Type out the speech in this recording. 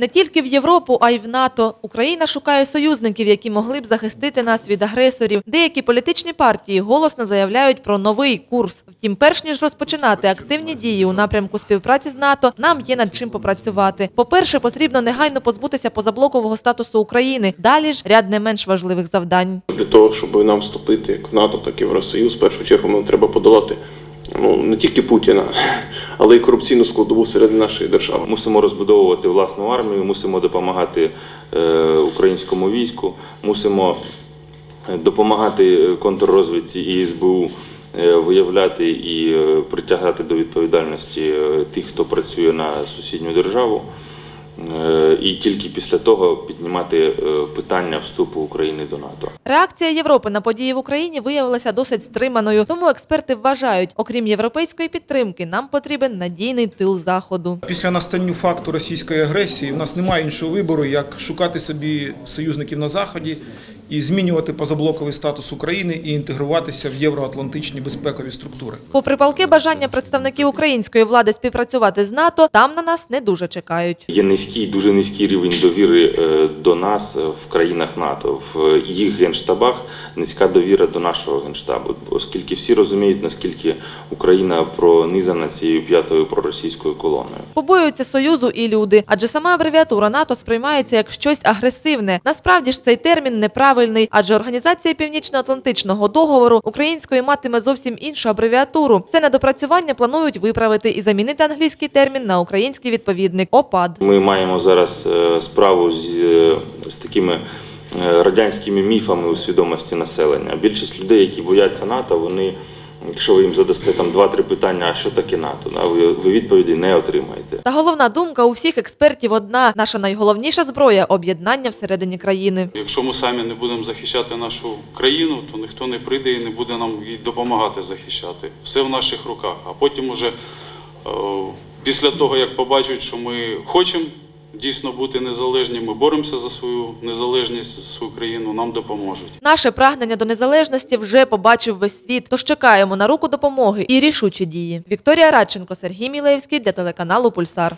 Не тільки в Європу, а й в НАТО. Україна шукає союзників, які могли б захистити нас від агресорів. Деякі політичні партії голосно заявляють про новий курс. Втім, перш ніж розпочинати активні дії у напрямку співпраці з НАТО, нам є над чим попрацювати. По-перше, потрібно негайно позбутися позаблокового статусу України. Далі ж ряд не менш важливих завдань. Для того, щоб нам вступити як в НАТО, так і в Євросоюз, в першу чергу нам треба подолати ну, не тільки Путіна, але й корупційну складову серед нашої держави. Мусимо розбудовувати власну армію, мусимо допомагати е, українському війську, мусимо е, допомагати контррозвідці і СБУ е, виявляти і е, притягати до відповідальності е, тих, хто працює на сусідню державу. Е, І тільки після того піднімати е, питання вступу України до НАТО. Реакція Європи на події в Україні виявилася досить стриманою. Тому експерти вважають, окрім європейської підтримки, нам потрібен надійний тил заходу. Після настанню факту російської агресії в нас немає іншого вибору, як шукати собі союзників на заході і змінювати позаблоковий статус України і інтегруватися в євроатлантичні безпекові структури. Попри палке бажання представників української влади співпрацювати з НАТО, там на нас не дуже чекають. Є низький, дуже низький рівень довіри е, до нас в країнах НАТО, в їх генштабах низька довіра до нашого генштабу, оскільки всі розуміють, наскільки Україна пронизана цією п'ятою проросійською колоною. Побоюються союзу і люди, адже сама абревіатура НАТО сприймається як щось агресивне. Насправді ж цей термін неправильний, адже організація Північно-Атлантичного договору українською матиме зовсім іншу абревіатуру. Це недопрацювання планують виправити і замінити англійський термін на український відповідник ОПАД. Ми маємо зараз е, справу з, е, з такими радянськими міфами у свідомості населення. Більшість людей, які бояться НАТО, вони, якщо ви їм задасте там два-три питання, а що таке НАТО, ви, ви відповіді не отримаєте. Та головна думка у всіх експертів одна: наша найголовніша зброя об'єднання всередині країни. Якщо ми самі не будемо захищати нашу країну, то ніхто не прийде і не буде нам допомагати захищати. Все в наших руках. А потім уже е, після того, як побачать, що ми хочемо дійсно бути незалежні, ми боремося за свою незалежність, за свою країну, нам допоможуть. Наше прагнення до незалежності вже побачив весь світ. Тож чекаємо на руку допомоги і рішучі дії. Вікторія Радченко, Сергій Мілевський для телеканалу Пульсар.